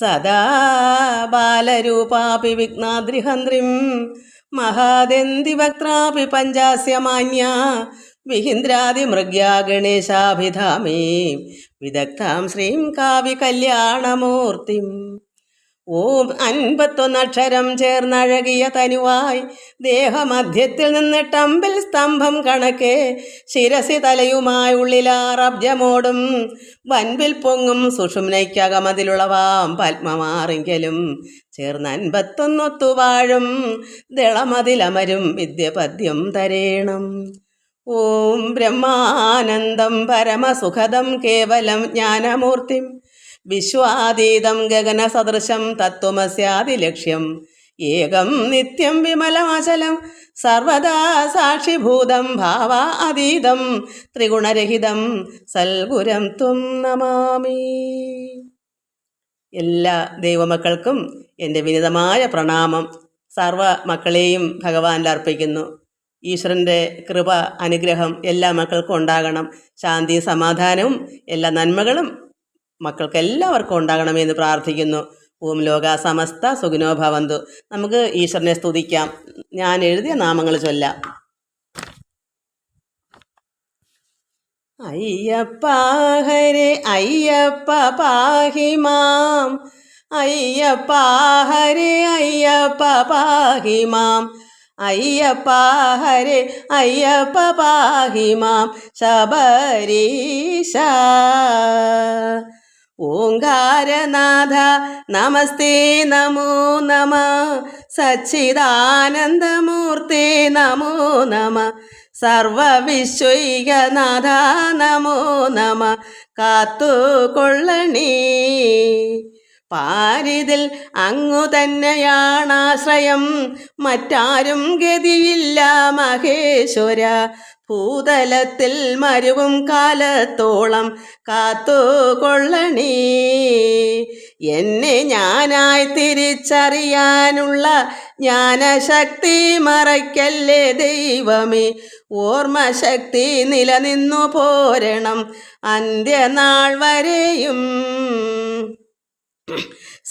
സദാ ബാലരൂപാപി വിഘ്നാദ്രിഹന്ത്രിം മഹാദന്തി വക്ത്രാപി പഞ്ചാസ്യമാന്യ വിഹിന്ദ്രാദിമൃഗ്യാ ഗണേശാഭിധാമേ വിദഗ്ധാം ശ്രീം കാവ്യ കല്യാണമൂർത്തിം ഓം അൻപത്തൊന്നക്ഷരം ചേർന്നഴകിയ തനുവായി ദേഹമധ്യത്തിൽ നിന്ന് ടമ്പിൽ സ്തംഭം കണക്കെ ശിരസി തലയുമായി ഉള്ളിലാറബ്ജമോടും വൻപിൽ പൊങ്ങും സുഷുമ്നയ്ക്കകമതിലുളവാം പത്മമാറിങ്കലും ചേർന്ന് അൻപത്തൊന്നൊത്തു വാഴും ദളമതിലമരും വിദ്യപദ്യം തരേണം. ഓം ബ്രഹ്മാനന്ദം പരമസുഖദം കേവലം ജ്ഞാനമൂർത്തിം വിശ്വാതീതം ഗഗനസദൃശം തത്വമസ്യാദിലക്ഷ്യം ഏകം നിത്യം വിമലമചലം സർവദാ സാക്ഷിഭൂതം ഭാവ അതീതം ത്രിഗുണരഹിതം സൽഗുരം ത്വം നമാമി. എല്ലാ ദൈവമക്കൾക്കും എന്റെ വിനിതമായ പ്രണാമം സർവ മക്കളെയും ഭഗവാനിൽ അർപ്പിക്കുന്നു. ഈശ്വരന്റെ കൃപ അനുഗ്രഹം എല്ലാ മക്കൾക്കും ഉണ്ടാകണം. ശാന്തി സമാധാനവും എല്ലാ നന്മകളും മക്കൾക്ക് എല്ലാവർക്കും ഉണ്ടാകണമെന്ന് പ്രാർത്ഥിക്കുന്നു. ഓം ലോക സമസ്ത സുഖിനോ ഭവന്തു. നമുക്ക് ഈശ്വരനെ സ്തുതിക്കാം. ഞാൻ എഴുതിയ നാമങ്ങൾ ചൊല്ലാം. അയ്യപ്പ ഹരെ അയ്യപ്പ പാഹിമാം അയ്യപ്പ ഹരെ അയ്യപ്പ പാഹിമാം അയ്യപ്പ ഹരെ അയ്യപ്പ പാഹിമാം ശബരീശ ഓങ്കാരനാഥ നമസ്തേ നമോ നമ. സച്ചിദാനന്ദമൂർത്തേ നമോ നമ. സർവവിശ്വൈകനാഥ നമോ നമ. കാത്തുകൊള്ളണേ. പാരിതിൽ അങ്ങു തന്നെയാണാശ്രയം. മറ്റാരും ഗതിയില്ല മഹേശ്വര. ഭൂതലത്തിൽ മരുവും കാലത്തോളം കാത്തുകൊള്ളണേ. എന്നെ ഞാനായി തിരിച്ചറിയാനുള്ള ജ്ഞാനശക്തി മറയ്ക്കല്ലേ ദൈവമേ. ഓർമ്മശക്തി നിലനിന്നു പോരണം അന്ത്യനാൾ വരെയും.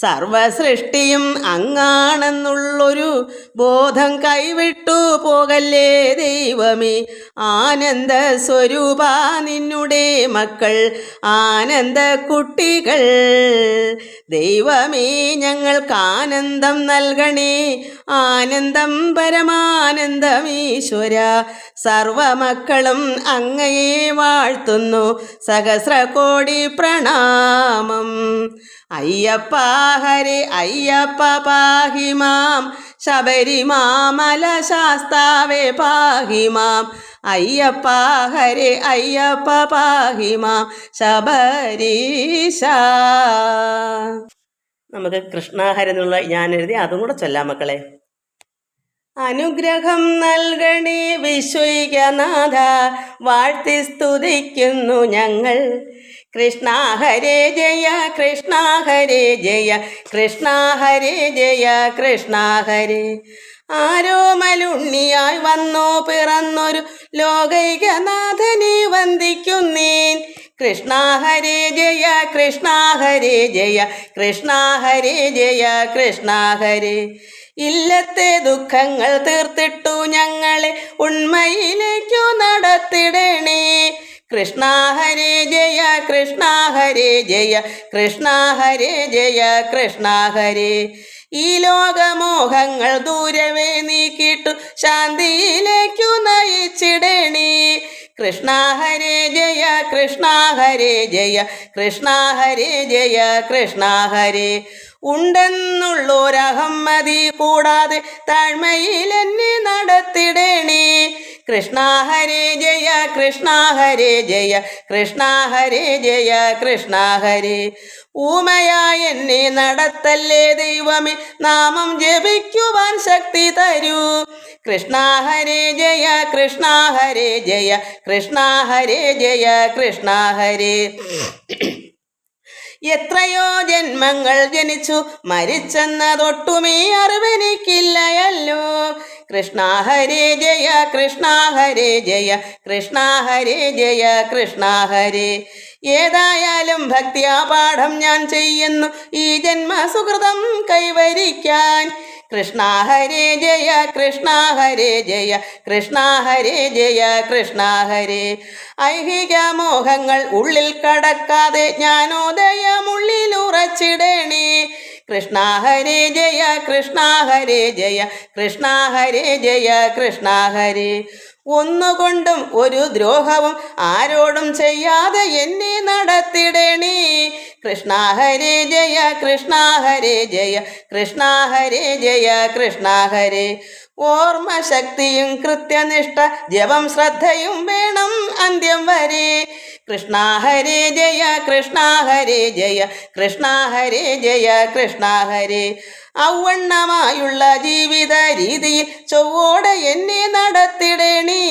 സർവസൃഷ്ടിയും അങ്ങാണെന്നുള്ളൊരു ബോധം കൈവിട്ടു പോകല്ലേ ദൈവമേ? ആനന്ദ സ്വരൂപ നിന്നുടെ മക്കൾ ആനന്ദ കുട്ടികൾ ദൈവമേ ഞങ്ങൾക്ക് ആനന്ദം നൽകണേ. ആനന്ദം പരമാനന്ദം ഈശ്വര സർവമക്കളും അങ്ങയെ വാഴ്ത്തുന്നു. സഹസ്രകോടി പ്രണാമം. അയ്യപ്പ ഹരെ അയ്യപ്പ പാഹിമാം. ശബരിമാമല ശാസ്താവേ പാഹിമാം. അയ്യപ്പ ഹരെ അയ്യപ്പ പാഹിമാം. ശബരീശ. നമുക്ക് കൃഷ്ണാഹരെന്നുള്ള ഞാൻ എഴുതി അതും കൂടെ ചൊല്ലാം മക്കളെ. അനുഗ്രഹം നൽകണേ വിശ്വൈകനാഥ വാഴ്ത്തി സ്തുതിക്കുന്നു ഞങ്ങൾ. കൃഷ്ണ ഹരേ ജയ കൃഷ്ണ ഹരേ ജയ കൃഷ്ണ ഹരേ ജയ കൃഷ്ണ ഹരേ. ആരോമലുണ്ണിയായി വന്നോ പിറന്നൊരു ലോകൈകനാഥനെ വന്ദിക്കുന്നേൻ. കൃഷ്ണ ഹരേ ജയ കൃഷ്ണ ഹരേ ജയ കൃഷ്ണ ഹരേ ജയ കൃഷ്ണ ഹരേ. ഇല്ലത്തെ ദുഃഖങ്ങൾ തീർത്തിട്ടു ഞങ്ങളെ ഉണ്മയിലേക്കു നടത്തിടണേ. കൃഷ്ണ ഹരേ ജയ കൃഷ്ണ ഹരേ ജയ കൃഷ്ണ ഹരേ ജയ കൃഷ്ണ ഹരേ. ഈ ലോകമോഹങ്ങൾ ദൂരവേ നീക്കിട്ടു ശാന്തിയിലേക്കു നയിച്ചിടണേ. കൃഷ്ണ ഹരേ ജയ കൃഷ്ണ ഹരേ ജയ കൃഷ്ണ ഹരേ ജയ കൃഷ്ണ ഹരേ. ഉണ്ടെന്നുള്ളൊരഹമ്മതി കൂടാതെ താഴ്മയിൽ എന്നെ നടത്തിടണേ. കൃഷ്ണ ഹരേ ജയ കൃഷ്ണ ഹരേ ജയ കൃഷ്ണ ഹരേ ജയ കൃഷ്ണ ഹരേ. ഊമയായ എന്നെ നടത്തല്ലേ ദൈവമേ നാമം ജപിക്കുവാൻ ശക്തി തരൂ. കൃഷ്ണ ഹരേ ജയ കൃഷ്ണ ഹരേ ജയ കൃഷ്ണ ഹരേ ജയ കൃഷ്ണ ഹരേ. എത്രയോ ജന്മങ്ങൾ ജനിച്ചു മരിച്ചെന്നതൊട്ടുമേ അറിവെനിക്കില്ലയല്ലോ. കൃഷ്ണ ഹരേ ജയ കൃഷ്ണ ഹരേ ജയ കൃഷ്ണ ഹരേ ജയ കൃഷ്ണ ഹരേ. ഏതായാലും ഭക്തിയാപാഠം ഞാൻ ചെയ്യുന്നു ഈ ജന്മസുഹൃതം കൈവരിക്കാൻ. കൃഷ്ണ ഹരേ ജയ കൃഷ്ണ ഹരേ ജയ കൃഷ്ണ ഹരേ ജയ കൃഷ്ണ ഹരേ. ഐഹിക മോഹങ്ങൾ ഉള്ളിൽ കടക്കാതെ ജ്ഞാനോദയമുള്ളിൽ ഉറച്ചിടണേ. കൃഷ്ണ ഹരേ ജയ കൃഷ്ണ ഹരേ ജയ കൃഷ്ണ ഹരേ ജയ കൃഷ്ണ ഹരേ. ഒന്നുകൊണ്ടും ഒരു ദ്രോഹവും ആരോടും ചെയ്യാതെ എന്നെ നടത്തിടണേ. കൃഷ്ണ ഹരേ ജയ കൃഷ്ണ ഹരേ ജയ കൃഷ്ണ ഹരേ ജയ കൃഷ്ണ ഹരേ. ഓർമ്മശക്തിയും കൃത്യനിഷ്ഠ ജപം ശ്രദ്ധയും വേണം അന്ത്യം വരെ. കൃഷ്ണ ഹരേ ജയ കൃഷ്ണ ഹരേ ജയ കൃഷ്ണ ഹരേ ജയ കൃഷ്ണ ഹരേ. ഔവണ്ണമായുള്ള ജീവിത രീതിയിൽ ചൊവ്വോടെ എന്നെ നടത്തിടേണി.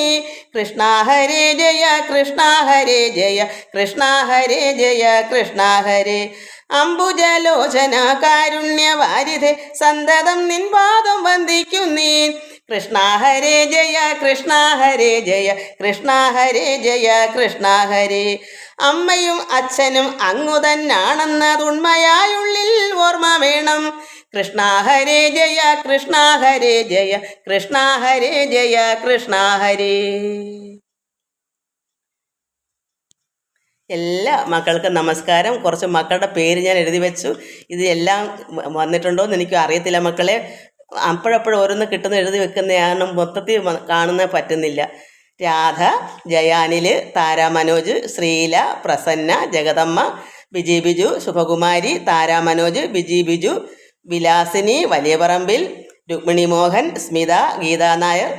കൃഷ്ണ ഹരേ ജയ കൃഷ്ണ ഹരേ ജയ കൃഷ്ണ ഹരേ ജയ കൃഷ്ണ ഹരേ. അംബുജലോചന കാരുണ്യവാരിധെ സന്തതം നിൻ പാദം വന്ദിക്കുന്നീൻ. കൃഷ്ണ ഹരേ ജയ കൃഷ്ണ ഹരേ ജയ കൃഷ്ണ ഹരേ ജയ കൃഷ്ണ ഹരേ. അമ്മയും അച്ഛനും അങ്ങു തന്നാണെന്നതുണ്മയായുള്ളിൽ ഓർമ്മ വേണം. കൃഷ്ണ ഹരേ ജയ കൃഷ്ണ ഹരേ ജയ കൃഷ്ണ ഹരേ ജയ കൃഷ്ണ ഹരേ. എല്ലാ മക്കൾക്കും നമസ്കാരം. കുറച്ച് മക്കളുടെ പേര് ഞാൻ എഴുതി വെച്ചു. ഇത് എല്ലാം വന്നിട്ടുണ്ടോ എന്ന് എനിക്ക് അറിയത്തില്ല മക്കളെ. അപ്പോഴപ്പോഴും ഓരോന്ന് കിട്ടുന്ന എഴുതി വെക്കുന്ന കാരണം മൊത്തത്തിൽ കാണുന്ന പറ്റുന്നില്ല. രാധ ജയാനിൽ താരാമനോജ് ശ്രീല പ്രസന്ന ജഗദമ്മ ബിജി ബിജു ശുഭകുമാരി താരാ മനോജ് ബിജി ബിജു വിലാസിനി വലിയപറമ്പിൽ രുക്മിണി മോഹൻ സ്മിത ഗീതാ നായർ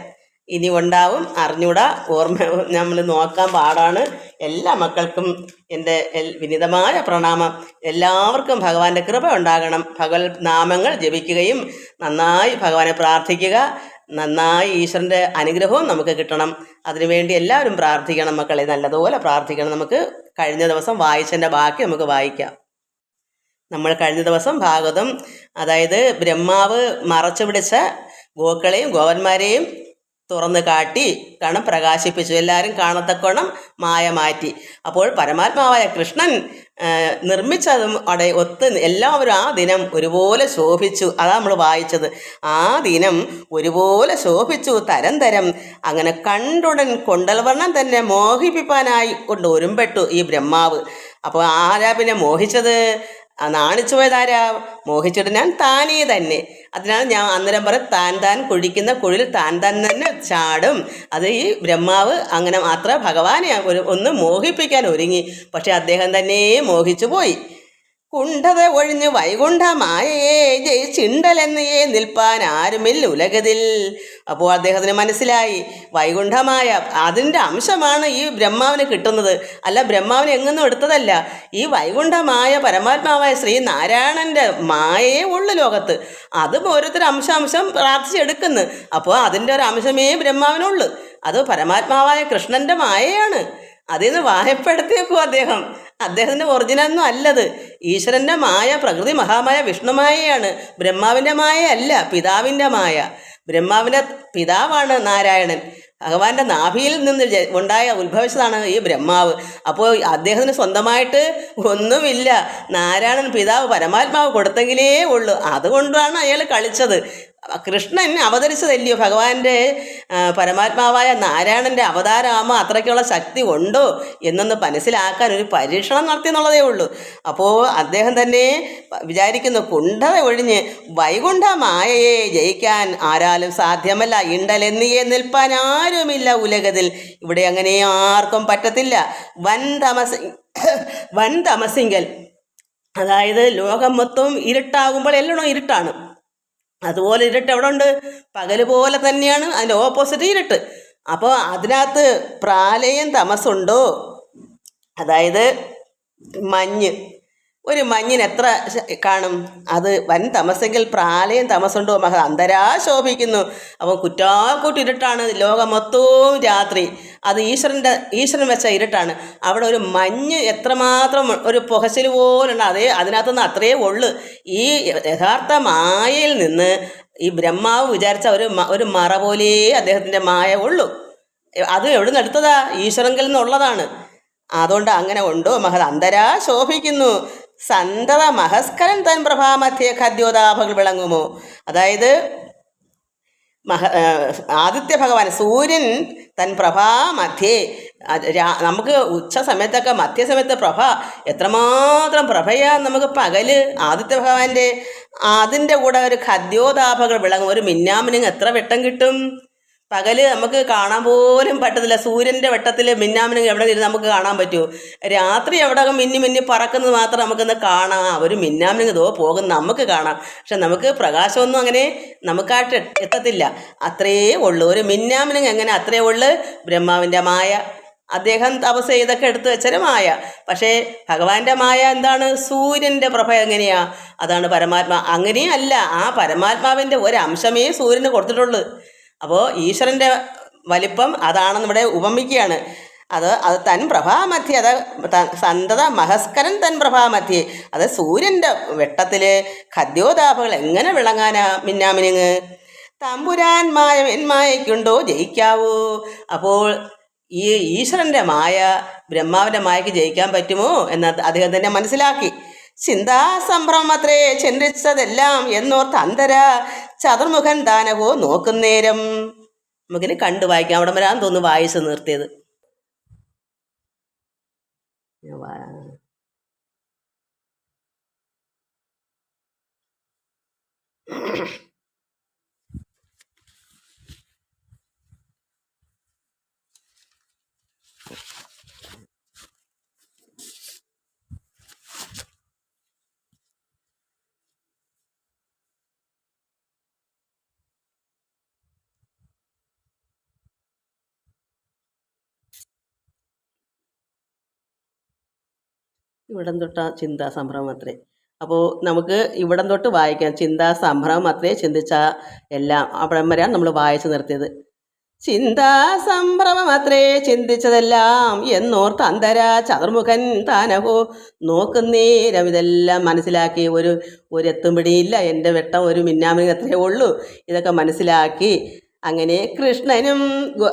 ഇനി ഉണ്ടാവും അറിഞ്ഞൂടാ. ഓർമ്മ നമ്മൾ നോക്കാൻ പാടാണ്. എല്ലാ മക്കൾക്കും എന്റെ വിനീതമായ പ്രണാമം. എല്ലാവർക്കും ഭഗവാന്റെ കൃപ ഉണ്ടാകണം. ഭഗവത് നാമങ്ങൾ ജപിക്കുകയും നന്നായി ഭഗവാനെ പ്രാർത്ഥിക്കുക. നന്നായി ഈശ്വരന്റെ അനുഗ്രഹവും നമുക്ക് കിട്ടണം. അതിനുവേണ്ടി എല്ലാവരും പ്രാർത്ഥിക്കണം മക്കളെ. നല്ലതുപോലെ പ്രാർത്ഥിക്കണം. നമുക്ക് കഴിഞ്ഞ ദിവസം വായിച്ചതിന്റെ ബാക്കി നമുക്ക് വായിക്കാം. നമ്മൾ കഴിഞ്ഞ ദിവസം ഭാഗവതം അതായത് ബ്രഹ്മാവ് മറച്ചു പിടിച്ച ഗോക്കളെയും ഗോവന്മാരെയും തുറന്ന് കാട്ടി കണം പ്രകാശിപ്പിച്ചു. എല്ലാവരും കാണത്തക്കോണം മായ മാറ്റി. അപ്പോൾ പരമാത്മാവായ കൃഷ്ണൻ നിർമ്മിച്ചതും അവിടെ ഒത്ത് എല്ലാവരും ആ ദിനം ഒരുപോലെ ശോഭിച്ചു. അതാ നമ്മൾ വായിച്ചത്. ആ ദിനം ഒരുപോലെ ശോഭിച്ചു. തരം തരം അങ്ങനെ കണ്ടുടൻ കൊണ്ടൽവർണം തന്നെ മോഹിപ്പിക്കാനായി കൊണ്ട് ഒരുമ്പെട്ടു ഈ ബ്രഹ്മാവ്. അപ്പോൾ ആരാ പിന്നെ മോഹിച്ചത്? നാണിച്ചു പോയതാരാ? മോഹിച്ചിട്ട് ഞാൻ താനേ തന്നെ. അതിനാൽ ഞാൻ അന്നേരം പറയും താൻ താൻ കുഴിക്കുന്ന കുഴിൽ താൻ താൻ തന്നെ ചാടും. അത് ഈ ബ്രഹ്മാവ് അങ്ങനെ മാത്രം ഭഗവാനെ ഒരു ഒന്ന് മോഹിപ്പിക്കാൻ ഒരുങ്ങി. പക്ഷേ അദ്ദേഹം തന്നെ മോഹിച്ചു പോയി കുണ്ഠത ഒഴിഞ്ഞ് വൈകുണ്ഠമായേ ജയിച്ചിണ്ടലെന്നേ നിൽപ്പാൻ ആരുമില്ല ഉലകതിൽ. അപ്പോൾ അദ്ദേഹത്തിന് മനസ്സിലായി വൈകുണ്ഠമായ അതിന്റെ അംശമാണ് ഈ ബ്രഹ്മാവിന് കിട്ടുന്നത്. അല്ല ബ്രഹ്മാവിന് എങ്ങൊന്നും എടുത്തതല്ല. ഈ വൈകുണ്ഠമായ പരമാത്മാവായ ശ്രീനാരായണന്റെ മായയെ മായേ ഉള്ളു ലോകത്ത്. അതും ഓരോരുത്തർ അംശാംശം പ്രാർത്ഥിച്ചെടുക്കുന്നു. അപ്പോൾ അതിന്റെ ഒരു അംശമേ ബ്രഹ്മാവിനുള്ളു. അത് പരമാത്മാവായ കൃഷ്ണന്റെ മായയാണ്. അതിൽ നിന്ന് വായ്പെടുത്തിയേക്കും അദ്ദേഹം അദ്ദേഹത്തിന്റെ ഒറിജിനലൊന്നും അല്ലത്. ഈശ്വരന്റെ മായ പ്രകൃതി മഹാമായ വിഷ്ണുമായയാണ് ബ്രഹ്മാവിന്റെ മായ അല്ല പിതാവിന്റെ മായ. ബ്രഹ്മാവിന്റെ പിതാവാണ് നാരായണൻ. ഭഗവാന്റെ നാഭിയിൽ നിന്ന് ഉണ്ടായ ഉത്ഭവിച്ചതാണ് ഈ ബ്രഹ്മാവ്. അപ്പോൾ അദ്ദേഹത്തിന് സ്വന്തമായിട്ട് ഒന്നുമില്ല. നാരായണൻ പിതാവ് പരമാത്മാവ് കൊടുത്തെങ്കിലേ ഉള്ളൂ. അതുകൊണ്ടാണ് അയാൾ കളിച്ചത്. കൃഷ്ണൻ അവതരിച്ചതല്ലയോ? ഭഗവാന്റെ പരമാത്മാവായ നാരായണന്റെ അവതാരമാകുമ്പോൾ അത്രയ്ക്കുള്ള ശക്തി ഉണ്ടോ എന്നൊന്ന് മനസ്സിലാക്കാൻ ഒരു പരീക്ഷണം നടത്തി എന്നുള്ളതേ ഉള്ളൂ. അപ്പോൾ അദ്ദേഹം തന്നെ വിചാരിക്കുന്നു കുണ്ഠത ഒഴിഞ്ഞ് വൈകുണ്ഠ മായയെ ജയിക്കാൻ ആരാലും സാധ്യമല്ല. ഇണ്ടലെന്നിയെ നിൽപ്പാൻ ആരുമില്ല ഉലകത്തിൽ ഇവിടെ അങ്ങനെ ആർക്കും പറ്റത്തില്ല. വൻ തമസ വൻ തമസിങ്കൽ. അതായത് ലോകം മൊത്തവും ഇരുട്ടാകുമ്പോൾ എല്ലാം ഇരുട്ടാണ്. അതുപോലെ ഇരുട്ട് എവിടെ ഉണ്ട്. പകൽ പോലെ തന്നെയാണ് അതിന്റെ ഓപ്പോസിറ്റ് ഇരുട്ട്. അപ്പോൾ അതിനകത്ത് പ്രാലയം തമസുണ്ടോ അതായത് മഞ്ഞ്. ഒരു മഞ്ഞിന് എത്ര കാണും? അത് വൻ തമസെങ്കിൽ പ്രാലയം തമസുണ്ടോ? മഹ അന്തരാ ശോഭിക്കുന്നു അപ്പം കുറ്റാക്കൂട്ടി ഇരുട്ടാണ് ലോകം മൊത്തവും രാത്രി. അത് ഈശ്വരന്റെ ഈശ്വരൻ വെച്ച ഇരുട്ടാണ്. അവിടെ ഒരു മഞ്ഞ് എത്രമാത്രം ഒരു പുകച്ചിൽ പോലുണ്ട്. അതേ അതിനകത്തുനിന്ന് അത്രയേ ഉള്ളു. ഈ യഥാർത്ഥ മായയിൽ നിന്ന് ഈ ബ്രഹ്മാവ് വിചാരിച്ച ഒരു ഒരു മറ പോലെ അദ്ദേഹത്തിന്റെ മായ ഉള്ളൂ. അത് എവിടെ നിന്ന് എടുത്തതാ? ഈശ്വരങ്കിൽ നിന്നുള്ളതാണ്. അതുകൊണ്ട് അങ്ങനെ ഉണ്ടോ? മഹത് അന്തരാ ശോഭിക്കുന്നു സന്തത മഹസ്കരൻ തൻ പ്രഭാമധ്യേ ഖദ്യോതാഭകൾ വിളങ്ങുമോ? അതായത് മഹ ആദിത്യ ഭഗവാൻ സൂര്യൻ തൻ പ്രഭാ മധ്യേ നമുക്ക് ഉച്ച സമയത്തൊക്കെ മധ്യസമയത്ത് പ്രഭ എത്രമാത്രം പ്രഭയാ നമുക്ക് പകൽ ആദിത്യ ഭഗവാന്റെ അതിന്റെ കൂടെ ഒരു ഖദ്യോതാഭകൾ വിളങ്ങും. ഒരു മിന്നാമിനിങ് എത്ര വെട്ടം കിട്ടും? പകൽ നമുക്ക് കാണാൻ പോലും പറ്റത്തില്ല. സൂര്യന്റെ വെട്ടത്തിൽ മിന്നാമിനെ എവിടെ ഇരുന്ന് നമുക്ക് കാണാൻ പറ്റുമോ രാത്രി എവിടെ മിന്നി മിന്നി പറക്കുന്നത് മാത്രം നമുക്കൊന്ന് കാണാം. ഒരു മിന്നാമിനിങ് ഇതോ പോകും നമുക്ക് കാണാം. പക്ഷെ നമുക്ക് പ്രകാശമൊന്നും അങ്ങനെ നമുക്കായിട്ട് എത്ത- എത്തത്തില്ല. അത്രയേ ഉള്ളൂ. ഒരു മിന്നാമിനിങ് എങ്ങനെ അത്രയേ ഉള്ളൂ? ബ്രഹ്മാവിന്റെ മായ. അദ്ദേഹം തപസ് ചെയ്തൊക്കെ എടുത്തു വെച്ചൊരു മായ. പക്ഷേ ഭഗവാന്റെ മായ എന്താണ്? സൂര്യന്റെ പ്രഭ എങ്ങനെയാ? അതാണ് പരമാത്മാ. അങ്ങനെയല്ല. ആ പരമാത്മാവിന്റെ ഒരംശമേ സൂര്യന് കൊടുത്തിട്ടുള്ളൂ. അപ്പോൾ ഈശ്വരന്റെ വലിപ്പം അതാണെന്ന് ഇവിടെ ഉപമിക്കുകയാണ്. അത് അത് തൻ പ്രഭാമധ്യ അത് സന്തത മഹസ്കരൻ തൻ പ്രഭാമധ്യ. അത് സൂര്യന്റെ വെട്ടത്തിൽ ഖദ്യോതാപകൾ എങ്ങനെ വിളങ്ങാനാ മിന്നാമിനുങ്ങ്? തമ്പുരാൻ മായ വെന്മായയ്ക്കുണ്ടോ ജയിക്കാവൂ? അപ്പോൾ ഈ ഈശ്വരന്റെ മായ ബ്രഹ്മാവിന്റെ മായയ്ക്ക് ജയിക്കാൻ പറ്റുമോ? എന്ന് അദ്ദേഹം തന്നെ മനസ്സിലാക്കി. ചിന്താസംഭ്രമത്രേ ചിന്തിച്ചതെല്ലാം എന്നോർത്ത് അന്തര ചതുർമുഖൻ ദാനവോ നോക്കുന്നേരം. നമുക്കിനി കണ്ടു വായിക്കാം. അവിടെ വരാൻ തോന്നുന്നു വായിച്ചു നിർത്തിയത്. ഇവിടം തൊട്ട ചിന്താ സംഭ്രമം അത്രേ. അപ്പോൾ നമുക്ക് ഇവിടം തൊട്ട് വായിക്കാം. ചിന്താ സംഭ്രമം അത്രേ ചിന്തിച്ച എല്ലാം അവിടം വരെയാണ് നമ്മൾ വായിച്ചു നിർത്തിയത്. ചിന്താ സംഭ്രമം അത്രേ ചിന്തിച്ചതെല്ലാം എന്നോർത്ത് അന്തര ചതുർമുഖൻ താനഹോ നോക്കുന്നേരം ഇതെല്ലാം മനസ്സിലാക്കി ഒരു ഒരു എത്തും പിടിയില്ല. എന്റെ വെട്ടം ഒരു മിന്നാമിന് അത്രേ ഉള്ളൂ. ഇതൊക്കെ മനസ്സിലാക്കി അങ്ങനെ കൃഷ്ണനും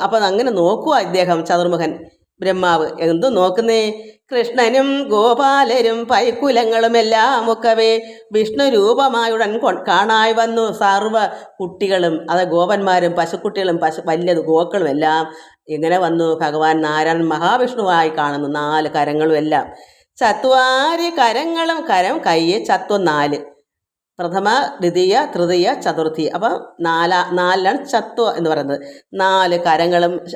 അപ്പം അങ്ങനെ നോക്കുക ഇദ്ദേഹം ചതുർമുഖൻ. ബ്രഹ്മാവ് എന്തു നോക്കുന്നേ? കൃഷ്ണനും ഗോപാലരും പൈക്കുലങ്ങളുമെല്ലാം ഒക്കവേ വിഷ്ണു രൂപമായുടൻ കാണായി വന്നു സർവ കുട്ടികളും അത് ഗോപന്മാരും പശുക്കുട്ടികളും പശു വലിയത് ഗോക്കളും എല്ലാം ഇങ്ങനെ വന്നു ഭഗവാൻ നാരായണൻ മഹാവിഷ്ണുവായി കാണുന്നു നാല് കരങ്ങളും എല്ലാം. ചത്വാരി കരങ്ങളും കരം കയ്യ് ചത്വം നാല്. പ്രഥമ ദ്വിതീയ തൃതീയ ചതുർത്ഥി. അപ്പം നാലാ നാലിലാണ് ചത്വ എന്ന് പറയുന്നത്. നാല് കരങ്ങളും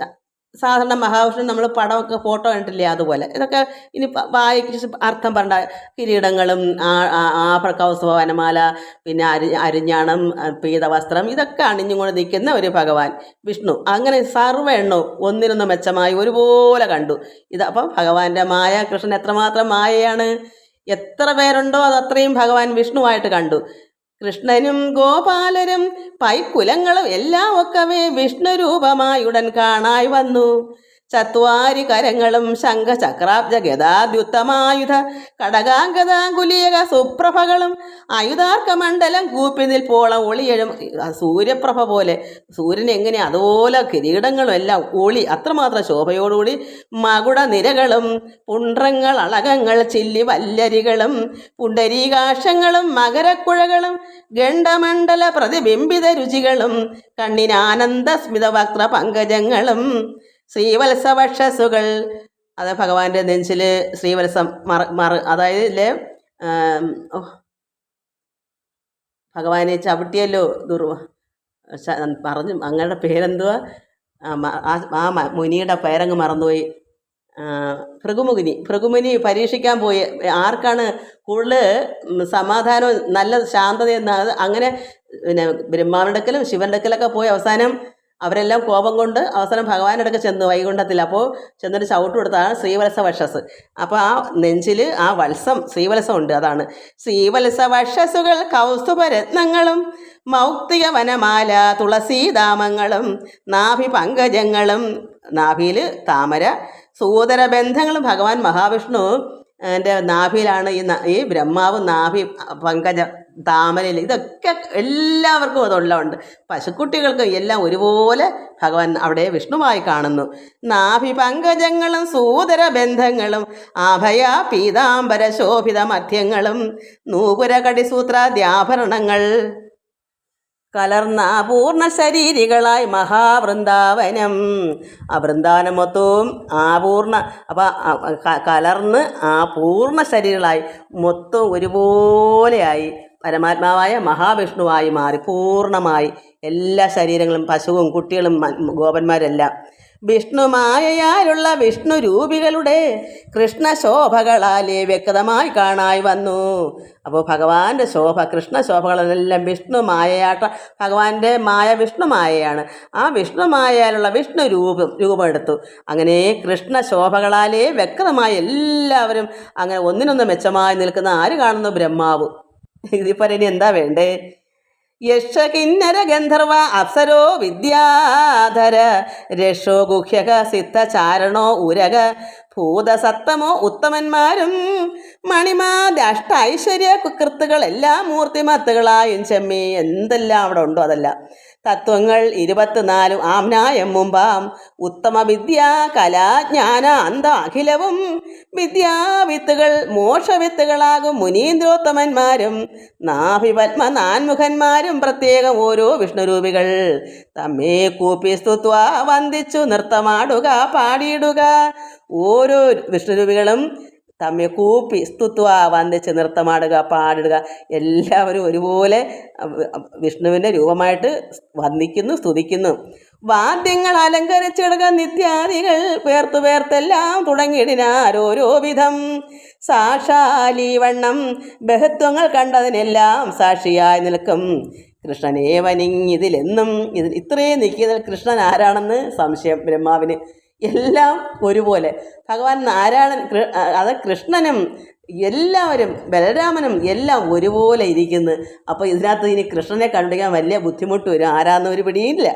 സാധാരണ മഹാവിഷ്ണു നമ്മൾ പടമൊക്കെ ഫോട്ടോ കണ്ടിട്ടില്ലേ അതുപോലെ. ഇതൊക്കെ ഇനി വായിച്ച് അർത്ഥം പറഞ്ഞ കിരീടങ്ങളും ആ- കൗസ്തുഭ പിന്നെ അരി അരിഞ്ഞാണം പീതവസ്ത്രം ഇതൊക്കെ അണിഞ്ഞുകൊണ്ട് നിൽക്കുന്ന ഒരു ഭഗവാൻ വിഷ്ണു. അങ്ങനെ സർവ എണ്ണവും ഒന്നിനൊന്ന് മെച്ചമായി ഒരുപോലെ കണ്ടു. ഇത് അപ്പം ഭഗവാന്റെ മായ കൃഷ്ണൻ എത്രമാത്രം മായയാണ് എത്ര പേരുണ്ടോ അത് അത്രയും ഭഗവാൻ വിഷ്ണുവായിട്ട് കണ്ടു. കൃഷ്ണനും ഗോപാലരും പൈക്കുലങ്ങളും എല്ലാം ഒക്കവേ വിഷ്ണുരൂപമായുടൻ കാണായി വന്നു. ചത്വാരി കരങ്ങളും ശംഖചക്രാബ്ജ ഗതാദ്യുത്തമായുധ കടകാംഗതാങ്കുലിയക സുപ്രഭകളും ആയുധാർക്കമണ്ഡലം കൂപ്പി നിൽപ്പോളം ഒളിയഴും സൂര്യപ്രഭ പോലെ. സൂര്യൻ എങ്ങനെ അതുപോലെ കിരീടങ്ങളും എല്ലാം ഒളി. അത്രമാത്രം ശോഭയോടുകൂടി മകുട നിരകളും പുണ്ട്രങ്ങൾ അളകങ്ങൾ ചില്ലി വല്ലരികളും പുണ്ടരീകാക്ഷങ്ങളും മകരക്കുഴകളും ഗണ്ഡമണ്ഡല പ്രതിബിംബിത രുചികളും കണ്ണിനാനന്ദ പങ്കജങ്ങളും ശ്രീവത്സവക്ഷസുകൾ. അത് ഭഗവാന്റെ നെഞ്ചിൽ ശ്രീവത്സം മറ മറ അതായത് ഇല്ലേ ഭഗവാനെ ചവിട്ടിയല്ലോ ദുർവ. പറഞ്ഞു അങ്ങയുടെ പേരെന്തുവാ? ആ മുനിയുടെ പേരങ്ങ് മറന്നുപോയി. ഭൃഗുമുഖിനി ഭൃഗുമുനി പരീക്ഷിക്കാൻ പോയി. ആർക്കാണ് കൂടുതൽ സമാധാനവും നല്ല ശാന്തത എന്നത് അങ്ങനെ പിന്നെ ബ്രഹ്മാവിന്റെ അടുക്കലും ശിവന്റെ അടുക്കലൊക്കെ പോയി അവസാനം അവരെല്ലാം കോപം കൊണ്ട് അവസാനം ഭഗവാന്റെ ചെന്ന് വൈകുണ്ഠത്തിൽ അപ്പോൾ ചെന്നിട്ട് ചവിട്ട് കൊടുത്താണ് ശ്രീവത്സ വക്ഷസ്. അപ്പോൾ ആ നെഞ്ചിൽ ആ വത്സം ശ്രീവത്സം ഉണ്ട് അതാണ്. ശ്രീവത്സ വക്ഷസുകൾ കൗസ്തുഭരത്നങ്ങളും മൗക്തിക വനമാല തുളസീദാമങ്ങളും നാഭി പങ്കജങ്ങളും നാഭിയിൽ താമര സൂതര ബന്ധങ്ങളും ഭഗവാൻ മഹാവിഷ്ണു എന്റെ നാഭിയിലാണ് ഈ ഈ ബ്രഹ്മാവ് നാഭി പങ്കജ താമരയിൽ ഇതൊക്കെ എല്ലാവർക്കും അതുള്ളതുണ്ട്. പശുക്കുട്ടികൾക്കും എല്ലാം ഒരുപോലെ ഭഗവാൻ അവിടെ വിഷ്ണുവായി കാണുന്നു. നാഭി പങ്കജങ്ങളും സൂതര ബന്ധങ്ങളും അഭയ പീതാംബര ശോഭിത മധ്യങ്ങളും നൂപുര കലർന്ന പൂർണ ശരീരികളായി മഹാവൃന്ദാവനം. ആ വൃന്ദാവനം മൊത്തവും ആ പൂർണ അപ്പം കലർന്ന് ആ പൂർണ ശരീരങ്ങളായി മൊത്തം ഒരുപോലെയായി പരമാത്മാവായ മഹാവിഷ്ണുവായി മാറി പൂർണമായി എല്ലാ ശരീരങ്ങളും പശുവും കുട്ടികളും ഗോപന്മാരെല്ലാം. വിഷ്ണുമായയാലുള്ള വിഷ്ണു രൂപികളുടെ കൃഷ്ണശോഭകളാലേ വ്യക്തമായി കാണായി വന്നു. അപ്പോൾ ഭഗവാന്റെ ശോഭ കൃഷ്ണശോഭകളെല്ലാം വിഷ്ണുമായയാട്ട ഭഗവാന്റെ മായ വിഷ്ണുമായയാണ്. ആ വിഷ്ണു മായയിലുള്ള വിഷ്ണു രൂപം രൂപമെടുത്തു. അങ്ങനെ കൃഷ്ണശോഭകളാലേ വ്യക്തമായി എല്ലാവരും അങ്ങനെ ഒന്നിനൊന്ന് മെച്ചമായി നിൽക്കുന്ന ആര് കാണുന്നു? ബ്രഹ്മാവ്. ഇതിപ്പോൾ ഇനി എന്താ വേണ്ടേ? യക്ഷ ഗന്ധർവ അപ്സരോ വിദ്യാധര. രക്ഷോ ഗുഹ്യക സിദ്ധ ചാരണോ ഉരക. ഭൂതസത്തമോ ഉത്തമന്മാരും. അഷ്ട ഐശ്വര്യ കൃത്തുകളെല്ലാം മൂർത്തിമത്തുകളായും ചെമ്മി. എന്തെല്ലാം അവിടെ ഉണ്ടോ അതെല്ലാം? തത്വങ്ങൾ ഇരുപത്തിനാലും ആംനായം മുമ്പാം. ഉത്തമ വിദ്യ കലാജ്ഞാന അന്ത അഖിലവും വിദ്യാവിത്തുകൾ മോക്ഷവിത്തുകളാകും മുനീന്ദ്രോത്തമന്മാരും. നാഭിപത്മ നാൻമുഖന്മാരും പ്രത്യേകം ഓരോ വിഷ്ണുരൂപികൾ. തമ്മേ കൂപ്പി സ്തുത്വ വന്ദിച്ചു നൃത്തമാടുക പാടിയിടുക. ഓരോ വിഷ്ണുരൂപികളും തമ്മിൽ കൂപ്പി സ്തുത്വ വന്ദിച്ച് നൃത്തമാടുക പാടിടുക എല്ലാവരും ഒരുപോലെ വിഷ്ണുവിന്റെ രൂപമായിട്ട് വന്ദിക്കുന്നു സ്തുതിക്കുന്നു. വാദ്യങ്ങൾ അലങ്കരിച്ചിടുക നിത്യാദികൾ പേർത്തു പേർത്തെല്ലാം തുടങ്ങിയിടിനാരോരോ വിധം. സാക്ഷാലീവണ്ണം ബഹത്വങ്ങൾ കണ്ടതിനെല്ലാം സാക്ഷിയായി നിൽക്കും. കൃഷ്ണനെ വനിങ്ങിതിലെന്നും ഇതിൽ ഇത്രയും നിൽക്കിയതിൽ കൃഷ്ണൻ ആരാണെന്ന് സംശയം ബ്രഹ്മാവിന് എല്ലാം ഒരുപോലെ. ഭഗവാൻ നാരായണൻ അത് കൃഷ്ണനും എല്ലാവരും ബലരാമനും എല്ലാം ഒരുപോലെ ഇരിക്കുന്നു. അപ്പോൾ ഇതിനകത്ത് ഇനി കൃഷ്ണനെ കണ്ടുപിടിക്കാൻ വലിയ ബുദ്ധിമുട്ട് വരും. ആരാന്ന് ഒരു പിടിയില്ല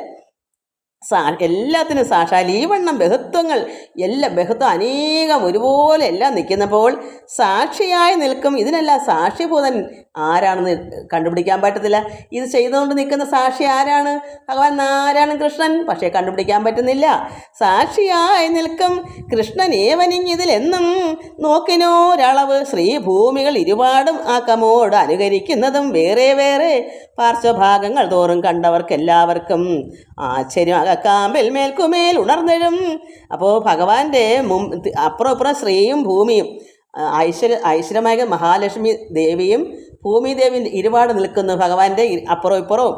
സാ എല്ലാത്തിനും സാക്ഷാൽ ഈ വണ്ണം ബഹുത്വങ്ങൾ എല്ലാ ബഹുത്വം അനേകം ഒരുപോലെ എല്ലാം നിൽക്കുന്നപ്പോൾ സാക്ഷിയായി നിൽക്കും. ഇതിനെല്ലാം സാക്ഷിഭൂതൻ ആരാണെന്ന് കണ്ടുപിടിക്കാൻ പറ്റത്തില്ല. ഇത് ചെയ്തുകൊണ്ട് നിൽക്കുന്ന സാക്ഷി ആരാണ്? ഭഗവാൻ നാരായണൻ കൃഷ്ണൻ. പക്ഷേ കണ്ടുപിടിക്കാൻ പറ്റുന്നില്ല. സാക്ഷിയായി നിൽക്കും കൃഷ്ണൻ ഏവനിങ്ങിതിലെന്നും നോക്കിനോരളവ് ശ്രീഭൂമികൾ ഇരുപാടും ആക്കമോട് അനുകരിക്കുന്നതും വേറെ വേറെ പാർശ്വഭാഗങ്ങൾ തോറും കണ്ടവർക്കെല്ലാവർക്കും ആശ്ചര്യം അകക്കാമ്പിൽ മേൽക്കുമേൽ ഉണർന്നിടും അപ്പോൾ ഭഗവാന്റെ മും അപ്പുറം ഇപ്പുറം ശ്രീയും ഭൂമിയും ഐശ്വര്യ ഐശ്വര്യമായ മഹാലക്ഷ്മി ദേവിയും ഭൂമി ദേവിയും ഇരുപാട് നിൽക്കുന്നു ഭഗവാന്റെ അപ്പുറവും ഇപ്പുറവും.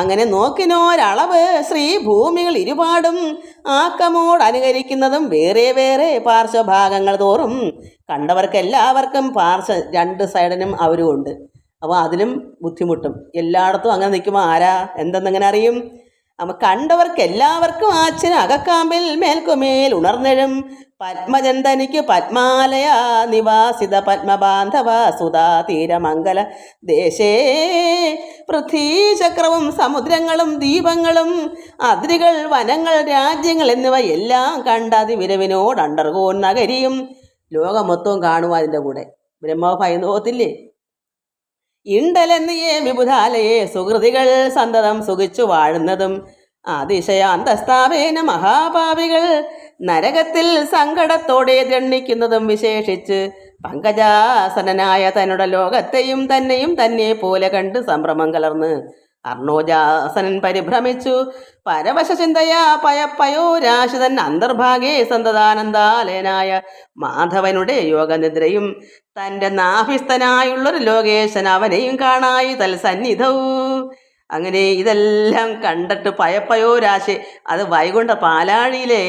അങ്ങനെ നോക്കിനോരളവ് ശ്രീ ഭൂമികൾ ഇരുപാടും ആക്കമോട് അനുകരിക്കുന്നതും വേറെ വേറെ പാർശ്വഭാഗങ്ങൾ തോറും കണ്ടവർക്ക് എല്ലാവർക്കും പാർശ്വ രണ്ട് സൈഡിനും അവരും ഉണ്ട് അപ്പോൾ അതിലും ബുദ്ധിമുട്ടും. എല്ലായിടത്തും അങ്ങനെ നിൽക്കുമ്പോൾ ആരാ? എന്തെന്നെങ്ങനെ അറിയും? അപ്പം കണ്ടവർക്ക് എല്ലാവർക്കും ആച്ചന് അകക്കാമ്പിൽ മേൽക്കുമേൽ ഉണർന്നെഴും. പത്മജൻ തനിക്ക് പത്മാലയ നിവാസിത പത്മബാന്ധവ സുധാ തീരമംഗല ദേശേ. പൃഥ്വീചക്രവും സമുദ്രങ്ങളും ദീപങ്ങളും അതിരുകൾ വനങ്ങൾ രാജ്യങ്ങൾ എന്നിവ എല്ലാം കണ്ടാതി വിരവിനോട് അണ്ടർകോൻ നഗരിയും ലോകം മൊത്തവും കാണുക അതിന്റെ കൂടെ. പോകത്തില്ലേ ഇണ്ടലെന്നിയേ വിബുധാലയെ സുഹൃതികൾ സന്തതം സുഖിച്ചു വാഴുന്നതും അതിശയാന്തസ്ഥാപേന മഹാപാപികൾ നരകത്തിൽ സങ്കടത്തോടെ ദണ്ണിക്കുന്നതും വിശേഷിച്ച് പങ്കജാസനനായ തന്നുടെ ലോകത്തെയും തന്നെയും തന്നെ പോലെ കണ്ട് സംഭ്രമം കലർന്ന് അർണോജാസനൻ പരിഭ്രമിച്ചു. പരവശ ചിന്തയാ പയപ്പയോരാശിതൻ അന്തർഭാഗേ സന്തതാനന്ദാലയനായ മാധവനുടെ യോഗനിദ്രയും തന്റെ നാഭിസ്ഥനായുള്ളൊരു ലോകേശൻ അവനെയും കാണായി തൽ സന്നിധവും അങ്ങനെ ഇതെല്ലാം കണ്ടിട്ട് പയപ്പയോ രാശി അത് വൈകുണ്ഠ പാലാഴിയിലെ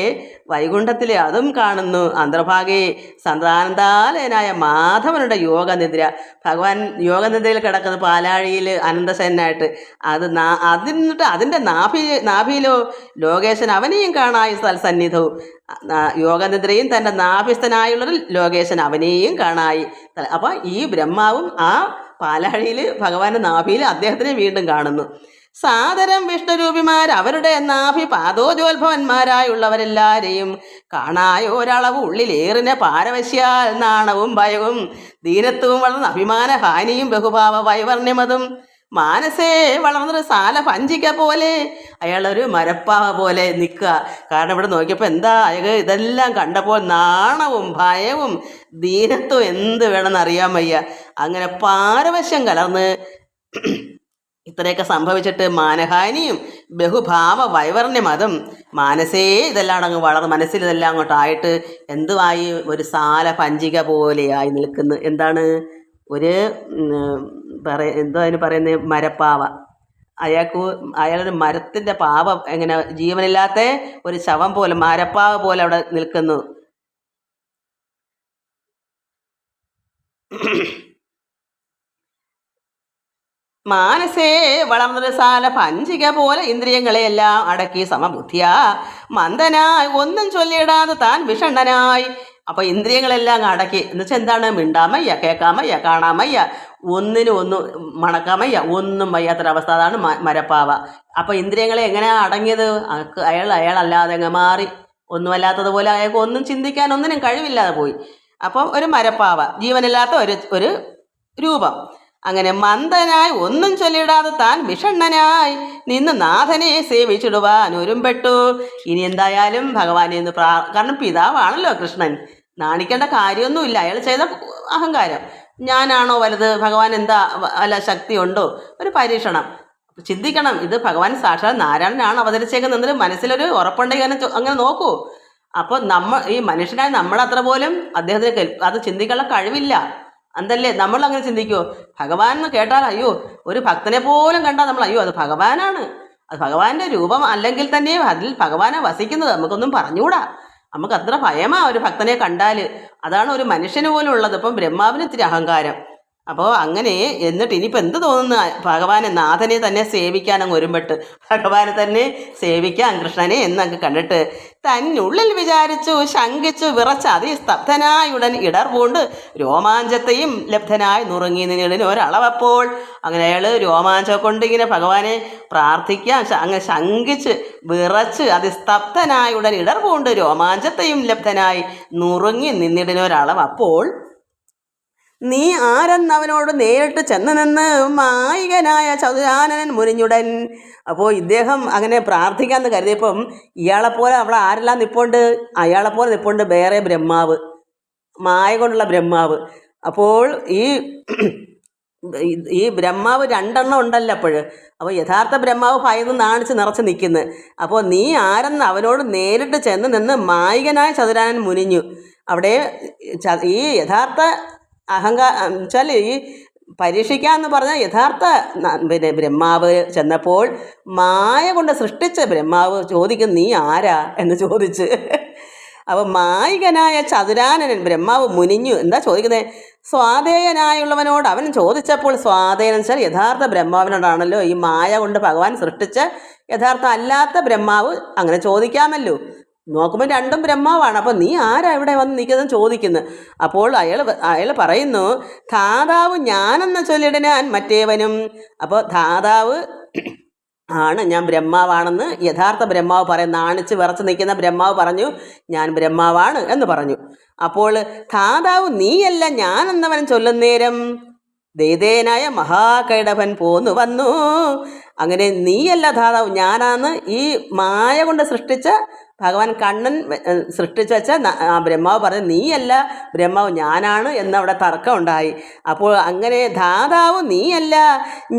വൈകുണ്ഠത്തിലെ അതും കാണുന്നു. അന്തർഭാഗേ സന്താനന്ദാലയനായ മാധവനുടെ യോഗനിദ്ര. ഭഗവാൻ യോഗനിദ്രയിൽ കിടക്കുന്നത് പാലാഴിയിൽ അനന്തസേനായിട്ട്. അത് നാ അതിന്നിട്ട് അതിന്റെ നാഭി നാഭിയിലോ ലോകേശൻ അവനെയും കാണായി സൽസന്നിധവും യോഗനിദ്രയും തന്റെ നാഭിസ്ഥനായുള്ളൊരു ലോകേശൻ അവനെയും കാണായി. അപ്പോൾ ഈ ബ്രഹ്മാവും ആ പാലാഴിയിൽ ഭഗവാന്റെ നാഭിയിൽ അദ്ദേഹത്തിനെ വീണ്ടും കാണുന്നു. സാദരം വിഷ്ണുരൂപിമാർ അവരുടെ നാഭി പാദോജോത്ഭവന്മാരായുള്ളവരെല്ലാരെയും കാണായോരളവ് ഉള്ളിലേറിന പാരവശ്യാൽ നാണവും ഭയവും ദീനത്വവും വളർന്ന അഭിമാന ഹാനിയും ബഹുഭാവ വൈവർണ്യമതും മാനസേ വളർന്നൊരു സാല പഞ്ചിക്ക പോലെ. അയാളൊരു മരപ്പാവ പോലെ നിൽക്കുക. കാരണം ഇവിടെ നോക്കിയപ്പോൾ എന്താ അയാൾ ഇതെല്ലാം കണ്ടപ്പോൾ നാണവും ഭയവും ദീനത്വം എന്ത് വേണമെന്ന് അറിയാൻ വയ്യ. അങ്ങനെ പാരവശ്യം കലർന്ന് ഇത്രയൊക്കെ സംഭവിച്ചിട്ട് മാനഹാനിയും ബഹുഭാവ വൈവർണ്യം അതും. മാനസേ ഇതെല്ലാം അങ്ങ് വളർന്ന് മനസ്സിൽ ഇതെല്ലാം അങ്ങോട്ടായിട്ട് എന്തുവായി ഒരു സാല പഞ്ചിക പോലെയായി നിൽക്കുന്നു. എന്താണ്? ഒരു പറയ എന്തോ അതിന് പറയുന്നത് മരപ്പാവ. അയാൾക്ക് അയാളൊരു മരത്തിന്റെ പാവം എങ്ങനെ ജീവനില്ലാത്ത ഒരു ശവം പോലെ മരപ്പാവ പോലെ അവിടെ നിൽക്കുന്നു. മാനസേ വളർന്നൊരു സാല പഞ്ചിക പോലെ ഇന്ദ്രിയങ്ങളെയെല്ലാം അടക്കി സമബുദ്ധിയ. മന്ദനായി ഒന്നും ചൊല്ലിയിടാതെ താൻ വിഷണ്ണനായി. അപ്പൊ ഇന്ദ്രിയങ്ങളെല്ലാം അടക്കി. എന്നുവെച്ചാൽ എന്താണ്? മിണ്ടാമയ്യ കേൾക്കാമയ്യ കാണാമയ്യ. ഒന്നിനും ഒന്നും മണക്കാമയ്യ ഒന്നും വയ്യാത്തൊരവസ്ഥ. അതാണ് മരപ്പാവ. അപ്പൊ ഇന്ദ്രിയങ്ങളെ എങ്ങനെയാ അടങ്ങിയത്? അയാൾ അയാളല്ലാതെ അങ്ങ് മാറി. ഒന്നുമല്ലാത്തതുപോലെ അയാൾക്ക് ഒന്നും ചിന്തിക്കാൻ ഒന്നിനും കഴിവില്ലാതെ പോയി. അപ്പം ഒരു മരപ്പാവ. ജീവനില്ലാത്ത ഒരു ഒരു രൂപം. അങ്ങനെ മന്ദനായി ഒന്നും ചൊല്ലിടാതെ താൻ വിഷണ്ണനായി നിന്ന് നാഥനെ സേവിച്ചിടുവാൻ ഒരുമ്പെട്ടു. ഇനി എന്തായാലും ഭഗവാനെ എന്ന് പ്രാ കാരണം പിതാവാണല്ലോ കൃഷ്ണൻ. നാണിക്കേണ്ട കാര്യമൊന്നുമില്ല. അയാൾ ചെയ്ത അഹങ്കാരം. ഞാനാണോ വലുത്? ഭഗവാൻ എന്താ അല്ല വല്ല ശക്തി ഉണ്ടോ ഒരു പരീക്ഷണം. ചിന്തിക്കണം ഇത് ഭഗവാൻ സാക്ഷാത് നാരായണനാണ് അവതരിച്ചേക്കുന്നത് മനസ്സിലൊരു ഉറപ്പുണ്ടെങ്കിൽ അങ്ങനെ അങ്ങനെ നോക്കൂ. അപ്പോൾ നമ്മൾ ഈ മനുഷ്യനായ അത്ര പോലും അദ്ദേഹത്തിന് അത് ചിന്തിക്കാനുള്ള കഴിവില്ല. എന്തല്ലേ? നമ്മൾ അങ്ങനെ ചിന്തിക്കുമോ ഭഗവാൻ എന്ന് കേട്ടാൽ അയ്യോ ഒരു ഭക്തനെ പോലും കണ്ടാൽ നമ്മൾ അയ്യോ അത് ഭഗവാനാണ്. അത് ഭഗവാന്റെ രൂപം അല്ലെങ്കിൽ തന്നെ അതിൽ ഭഗവാനെ വസിക്കുന്നത് നമുക്കൊന്നും പറഞ്ഞുകൂടാ. നമുക്ക് അത്ര ഭയമാ ഒരു ഭക്തനെ കണ്ടാൽ അതാണ് ഒരു മനുഷ്യന് പോലും ഉള്ളത് ഇപ്പം ബ്രഹ്മാവിന് ഇത്തിരി അഹങ്കാരം. അപ്പോൾ അങ്ങനെ എന്നിട്ട് ഇനിയിപ്പോൾ എന്ത് തോന്നുന്നു? ഭഗവാനെ നാഥനെ തന്നെ സേവിക്കാൻ അങ്ങ് ഒരുമ്പെട്ട്. ഭഗവാനെ തന്നെ സേവിക്കാം കൃഷ്ണനെ എന്നങ്ങ് കണ്ടിട്ട് തന്നുള്ളിൽ വിചാരിച്ചു ശങ്കിച്ചു വിറച്ച് അതിസ്തബ്ധനായുടൻ ഇടർ പൂണ്ട് രോമാഞ്ചത്തെയും ലബ്ധനായി നുറുങ്ങി നിന്നിടന് ഒരളവപ്പോൾ. അങ്ങനെ അയാൾ രോമാഞ്ചം കൊണ്ട് ഇങ്ങനെ ഭഗവാനെ പ്രാർത്ഥിക്കാം. അങ്ങനെ ശങ്കിച്ച് വിറച്ച് അതിസ്തബ്ധനായുടൻ ഇടർ പൂണ്ട് രോമാഞ്ചത്തെയും ലബ്ധനായി നുറുങ്ങി ഒരാളം അപ്പോൾ നീ ആരെന്നവനോട് നേരിട്ട് ചെന്ന് നിന്ന് മായികനായ ചതുരാനനൻ മുനിഞ്ഞുടൻ. അപ്പോൾ ഇദ്ദേഹം അങ്ങനെ പ്രാർത്ഥിക്കാമെന്ന് കരുതിയപ്പം ഇയാളെപ്പോലെ അവിടെ ആരെല്ലാം നിപ്പുണ്ട്? അയാളെപ്പോലെ നിപ്പുണ്ട് വേറെ ബ്രഹ്മാവ്. മായ കൊണ്ടുള്ള ബ്രഹ്മാവ്. അപ്പോൾ ഈ ഈ- ബ്രഹ്മാവ് രണ്ടെണ്ണം ഉണ്ടല്ലോ അപ്പോൾ അപ്പോൾ യഥാർത്ഥ ബ്രഹ്മാവ് ഭയന്ന് നാണിച്ച് നിറച്ച് നിൽക്കുന്നത് അപ്പോൾ നീ ആരെന്ന് അവനോട് നേരിട്ട് ചെന്ന് നിന്ന് മായികനായ ചതുരാനൻ മുനിഞ്ഞു. അവിടെ ഈ യഥാർത്ഥ അഹങ്കാ വെച്ചാൽ ഈ പരീക്ഷിക്കാന്ന് പറഞ്ഞാൽ യഥാർത്ഥ പിന്നെ ബ്രഹ്മാവ് ചെന്നപ്പോൾ മായ കൊണ്ട് സൃഷ്ടിച്ച ബ്രഹ്മാവ് ചോദിക്കും നീ ആരാ? എന്ന് ചോദിച്ച്. അപ്പോൾ മായികനായ ചതുരാനനൻ ബ്രഹ്മാവ് മുനിഞ്ഞു. എന്താ ചോദിക്കുന്നത് സ്വാധേയനായുള്ളവനോട് അവൻ ചോദിച്ചപ്പോൾ സ്വാധേയനം വെച്ചാൽ യഥാർത്ഥ ബ്രഹ്മാവിനോടാണല്ലോ ഈ മായ കൊണ്ട് ഭഗവാൻ സൃഷ്ടിച്ച. യഥാർത്ഥ അല്ലാത്ത ബ്രഹ്മാവ് അങ്ങനെ ചോദിക്കാമല്ലോ. നോക്കുമ്പോൾ രണ്ടും ബ്രഹ്മാവാണ്. അപ്പോൾ നീ ആരാ ഇവിടെ വന്ന് നിൽക്കുന്നത് ചോദിക്കുന്നു. അപ്പോൾ അയാൾ അയാൾ പറയുന്നു ധാതാവ് ഞാനെന്ന ചൊല്ലിടനാൻ മറ്റേവനും. അപ്പോൾ ധാതാവ് ആണ്. ഞാൻ ബ്രഹ്മാവാണെന്ന് യഥാർത്ഥ ബ്രഹ്മാവ് പറയും നാണിച്ച് വിറച്ച് നിൽക്കുന്ന ബ്രഹ്മാവ് പറഞ്ഞു ഞാൻ ബ്രഹ്മാവാണ് എന്ന് പറഞ്ഞു. അപ്പോൾ ധാതാവ് നീയല്ല ഞാൻ എന്നവൻ ചൊല്ലുന്നേരം ദൈതേനായ മഹാകൈടവൻ പോന്നു വന്നു. അങ്ങനെ നീയല്ല ധാതാവ് ഞാനാന്ന് ഈ മായ കൊണ്ട് സൃഷ്ടിച്ച ഭഗവാൻ കണ്ണൻ സൃഷ്ടിച്ച് വെച്ച ബ്രഹ്മാവ് പറഞ്ഞു നീയല്ല ബ്രഹ്മാവ് ഞാനാണ് എന്നവിടെ തർക്കം ഉണ്ടായി അപ്പോൾ അങ്ങനെ ധാതാവ് നീയല്ല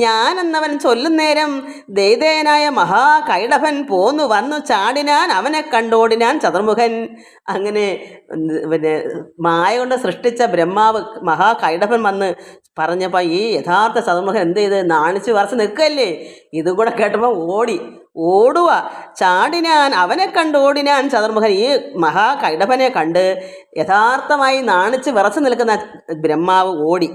ഞാനെന്നവൻ ചൊല്ലുന്നേരം ദൈതേനായ മഹാകൈടഭൻ പോന്നു വന്നു ചാടിനാൻ അവനെ കണ്ടോടിനാൻ ചതുർമുഖൻ. അങ്ങനെ പിന്നെ മായ കൊണ്ട് സൃഷ്ടിച്ച ബ്രഹ്മാവ് മഹാകൈടഭൻ വന്ന് പറഞ്ഞപ്പോൾ ഈ യഥാർത്ഥ ചതുർമുഖൻ എന്ത് ചെയ്ത്? നാണിച്ച് വറച്ച് നിൽക്കല്ലേ? ഇതും കൂടെ കേട്ടപ്പോൾ ഓടി. ഓടുക ചാടിനാൻ അവനെ കണ്ട് ഓടിനാൻ ചതുർമുഖൻ ഈ മഹാകൈടഭനെ കണ്ട് യഥാർത്ഥമായി നാണിച്ച് വിറച്ചു നിൽക്കുന്ന ബ്രഹ്മാവ് ഓടി.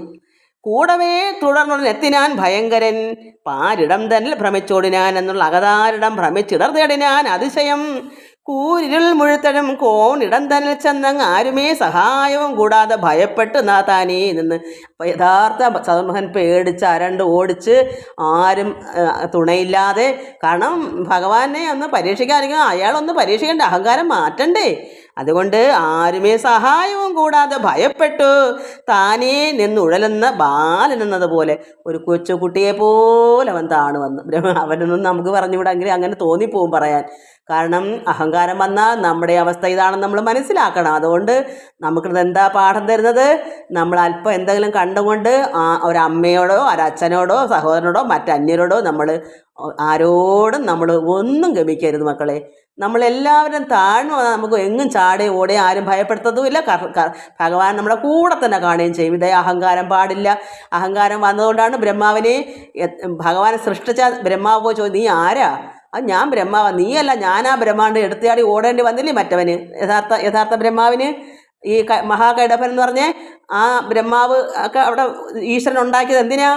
കൂടവേ തുടർന്നുടൻ എത്തിനാൻ ഭയങ്കരൻ പാരിടം തന്നിൽ ഭ്രമിച്ചോടിനാൻ എന്നുള്ള അകതാരിടം ഭ്രമിച്ചിടർ തേടിനാൻ അതിശയം. കൂരിരുൾ മുഴുത്തഴും കോണിടം തന്നെ ചെന്നങ്ങ് ആരുമേ സഹായവും കൂടാതെ ഭയപ്പെട്ട് നാത്താനേ നിന്ന്. അപ്പോൾ യഥാർത്ഥ ചതുർമുഖൻ പേടിച്ച് അരണ്ട് ഓടിച്ച് ആരും തുണയില്ലാതെ കാരണം ഭഗവാനെ ഒന്ന് പരീക്ഷിക്കാനെങ്കിൽ അയാളൊന്ന് പരീക്ഷിക്കേണ്ട അഹങ്കാരം മാറ്റണ്ടേ. അതുകൊണ്ട് ആരുമേ സഹായവും കൂടാതെ ഭയപ്പെട്ടു. താനേ നിന്നുഴലെന്ന ബാലൻ എന്നതുപോലെ ഒരു കൊച്ചുകുട്ടിയെ പോലെ അവൻ താണു വന്നു അവനൊന്നും നമുക്ക് പറഞ്ഞുവിടെങ്കിൽ അങ്ങനെ തോന്നിപ്പോവും പറയാൻ. കാരണം അഹങ്കാരം വന്നാൽ നമ്മുടെ അവസ്ഥ ഇതാണെന്ന് നമ്മൾ മനസ്സിലാക്കണം. അതുകൊണ്ട് നമുക്കിത് എന്താ പാഠം തരുന്നത്? നമ്മൾ അല്പം എന്തെങ്കിലും കണ്ടുകൊണ്ട് ഒരമ്മയോടോ ഒരച്ഛനോടോ സഹോദരനോടോ മറ്റന്യരോടോ നമ്മൾ ആരോടും നമ്മൾ ഒന്നും ഗമിക്കരുത് മക്കളെ. നമ്മളെല്ലാവരും താഴ്ന്നു വന്നാൽ നമുക്ക് എങ്ങും ചാടി ഓടി ആരും ഭയപ്പെടുത്തതുമില്ല. ഭഗവാൻ നമ്മുടെ കൂടെ തന്നെ കാണുകയും ചെയ്യും. ഇതേ അഹങ്കാരം പാടില്ല. അഹങ്കാരം വന്നതുകൊണ്ടാണ് ബ്രഹ്മാവിനെ ഭഗവാനെ സൃഷ്ടിച്ച ബ്രഹ്മാവ് പോയി ചോദിച്ചു നീ ആരാ? അത് ഞാൻ ബ്രഹ്മാവ. നീയല്ല. ഞാനാ ബ്രഹ്മാണ്ട് എടുത്തിയാടി ഓടേണ്ടി വന്നില്ലേ മറ്റവന്? യഥാർത്ഥ യഥാർത്ഥ ബ്രഹ്മാവിന് ഈ മഹാകൈടഭൻ എന്ന് പറഞ്ഞേ ആ ബ്രഹ്മാവ് ഒക്കെ അവിടെ ഈശ്വരൻ ഉണ്ടാക്കിയത് എന്തിനാ?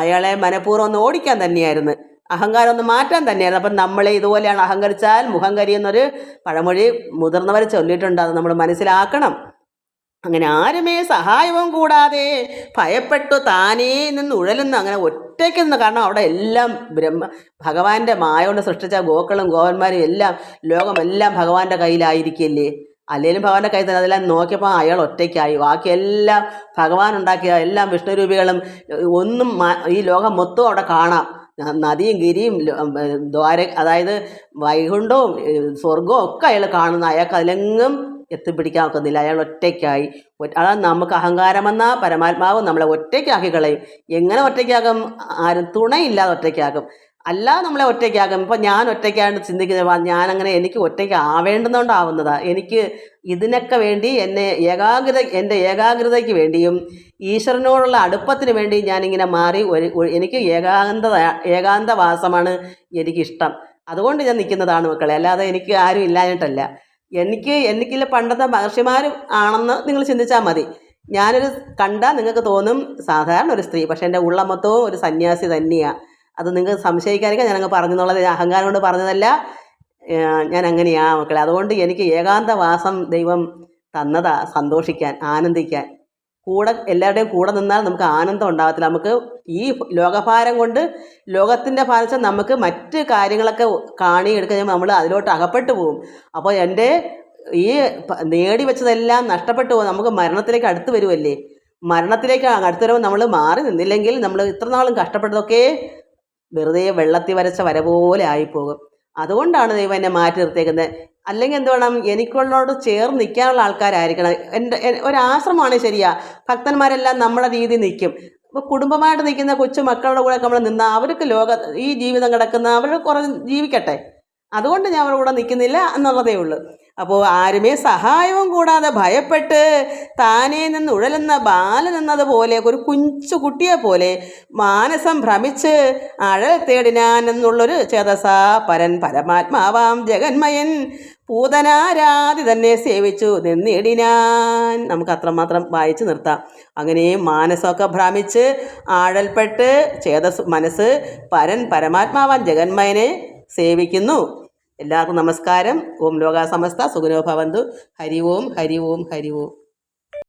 അയാളെ മനഃപൂർവം ഒന്ന് ഓടിക്കാൻ തന്നെയായിരുന്നു. അഹങ്കാരം ഒന്ന് മാറ്റാൻ തന്നെയാണ് അപ്പം നമ്മളെ ഇതുപോലെയാണ് അഹങ്കരിച്ചാൽ മുഖം കരിയെന്നൊരു പഴമൊഴി മുതിർന്നവർ ചൊല്ലിയിട്ടുണ്ട്. അത് നമ്മൾ മനസ്സിലാക്കണം. അങ്ങനെ ആരുമേ സഹായവും കൂടാതെ ഭയപ്പെട്ടു താനേ നിന്ന് ഉഴലുന്നു. അങ്ങനെ ഒറ്റയ്ക്ക് നിന്ന് കാരണം അവിടെ എല്ലാം ബ്രഹ്മ ഭഗവാന്റെ മായ കൊണ്ട് സൃഷ്ടിച്ച ഗോക്കളും ഗോവന്മാരും എല്ലാം ലോകമെല്ലാം ഭഗവാന്റെ കയ്യിലായിരിക്കില്ലേ? അല്ലെങ്കിലും ഭഗവാന്റെ കയ്യിൽ തന്നെ അതെല്ലാം നോക്കിയപ്പോൾ അയാൾ ഒറ്റയ്ക്കായി. ബാക്കിയെല്ലാം ഭഗവാൻ ഉണ്ടാക്കിയ എല്ലാം വിഷ്ണുരൂപികളും ഒന്നും ഈ ലോകം മൊത്തം അവിടെ കാണാം. നദിയും ഗിരിയും ദ്വാര അതായത് വൈകുണ്ഠവും സ്വർഗവും ഒക്കെ അയാൾ കാണുന്ന അയാൾക്ക് അതിലെങ്ങും എത്തിപ്പിടിക്കാൻ ഒക്കുന്നില്ല അയാൾ ഒറ്റയ്ക്കായി. ഒറ്റ- അതാണ് നമുക്ക് അഹങ്കാരമെന്ന പരമാത്മാവ് നമ്മളെ ഒറ്റയ്ക്കാക്കി കളയും. എങ്ങനെ ഒറ്റയ്ക്കാകും ആരും തുണയില്ലാതെ ഒറ്റയ്ക്കാക്കും. അല്ലാതെ നമ്മളെ ഒറ്റയ്ക്കാകും ഇപ്പം ഞാൻ ഒറ്റയ്ക്കാണ് ചിന്തിക്കുന്നത് ഞാനങ്ങനെ എനിക്ക് ഒറ്റയ്ക്ക് ആവേണ്ടുന്നതുകൊണ്ടാവുന്നതാണ് എനിക്ക് ഇതിനൊക്കെ വേണ്ടി എന്നെ ഏകാഗ്രത എന്റെ ഏകാഗ്രതയ്ക്ക് വേണ്ടിയും ഈശ്വരനോടുള്ള അടുപ്പത്തിന് വേണ്ടി ഞാനിങ്ങനെ മാറി ഒരു എനിക്ക് ഏകാന്തത ഏകാന്തവാസമാണ് എനിക്കിഷ്ടം. അതുകൊണ്ട് ഞാൻ നിൽക്കുന്നതാണ് മക്കളെ. അല്ലാതെ എനിക്ക് ആരും ഇല്ലാഞ്ഞിട്ടല്ല. എനിക്ക് എനിക്കില്ല പണ്ടത്തെ മഹർഷിമാർ ആണെന്ന് നിങ്ങൾ ചിന്തിച്ചാൽ മതി. ഞാനൊരു കണ്ടാൽ നിങ്ങൾക്ക് തോന്നും സാധാരണ ഒരു സ്ത്രീ പക്ഷേ എന്റെ ഉള്ള മൊത്തവും ഒരു സന്യാസി തന്നെയാണ് അത് നിങ്ങൾക്ക് സംശയിക്കാനൊക്കെ ഞാനങ്ങ് പറഞ്ഞെന്നുള്ളത് അഹങ്കാരം കൊണ്ട് പറഞ്ഞതല്ല. ഞാൻ അങ്ങനെയാ മക്കളെ. അതുകൊണ്ട് എനിക്ക് ഏകാന്തവാസം ദൈവം തന്നതാ സന്തോഷിക്കാൻ ആനന്ദിക്കാൻ. കൂടെ എല്ലാവരുടെയും കൂടെ നിന്നാൽ നമുക്ക് ആനന്ദം ഉണ്ടാകത്തില്ല നമുക്ക് ഈ ലോകഭാരം കൊണ്ട് ലോകത്തിന്റെ ഭാരം നമുക്ക് മറ്റ് കാര്യങ്ങളൊക്കെ കാണി എടുക്കാൻ നമ്മൾ അതിലോട്ട് അകപ്പെട്ടു പോകും അപ്പോൾ എന്റെ ഈ നേടി വെച്ചതെല്ലാം നഷ്ടപ്പെട്ടു പോകും. നമുക്ക് മരണത്തിലേക്ക് അടുത്ത് വരുമല്ലേ മരണത്തിലേക്ക് അടുത്ത് വരുമ്പോൾ നമ്മൾ മാറി നിന്നില്ലെങ്കിൽ നമ്മൾ ഇത്ര നാളും കഷ്ടപ്പെട്ടതൊക്കെ വെറുതെ വെള്ളത്തിൽ വരച്ച വര പോലെ ആയിപ്പോകും. അതുകൊണ്ടാണ് ദൈവം എന്നെ മാറ്റി നിർത്തിയേക്കുന്നത്. അല്ലെങ്കിൽ എന്ത് വേണം? എനിക്കുള്ളോട് ചേർന്ന് നിൽക്കാനുള്ള ആൾക്കാരായിരിക്കണം. എന്റെ ഒരാശ്രമമാണ് ശരിയാ. ഭക്തന്മാരെല്ലാം നമ്മുടെ രീതി നിൽക്കും. ഇപ്പോൾ കുടുംബമായിട്ട് നിൽക്കുന്ന കൊച്ചു മക്കളുടെ കൂടെ നമ്മൾ നിന്നാൽ അവർക്ക് ലോക ഈ ജീവിതം കിടക്കുന്ന അവർ കുറേ ജീവിക്കട്ടെ. അതുകൊണ്ട് ഞാൻ അവരുടെ കൂടെ നിൽക്കുന്നില്ല എന്നുള്ളതേ ഉള്ളൂ. അപ്പോൾ ആരുമേ സഹായവും കൂടാതെ ഭയപ്പെട്ട് താനേ നിന്ന് ഉഴലുന്ന ബാലനെന്നതുപോലെ ഒരു കുഞ്ചു കുട്ടിയെ പോലെ മാനസം ഭ്രമിച്ച് അഴൽ തേടിനാൻ എന്നുള്ളൊരു ചേതസാ പരൻ പരമാത്മാവാം ജഗന്മയൻ പൂതനാരാതി തന്നെ സേവിച്ചു നിന്നിടിനാൻ. നമുക്ക് അത്രമാത്രം വായിച്ചു നിർത്താം. അങ്ങനെ മാനസമൊക്കെ ഭ്രമിച്ച് ആഴൽപ്പെട്ട് ചേതസ് മനസ്സ് പരൻ പരമാത്മാവാൻ ജഗന്മയനെ സേവിക്കുന്നു. എല്ലാവർക്കും നമസ്കാരം. ഓം ലോകാസമസ്ത. സമസ്ത സുഖനോ ഭവന്തു. ഹരി ഓം ഹരി ഓം ഹരി ഓം.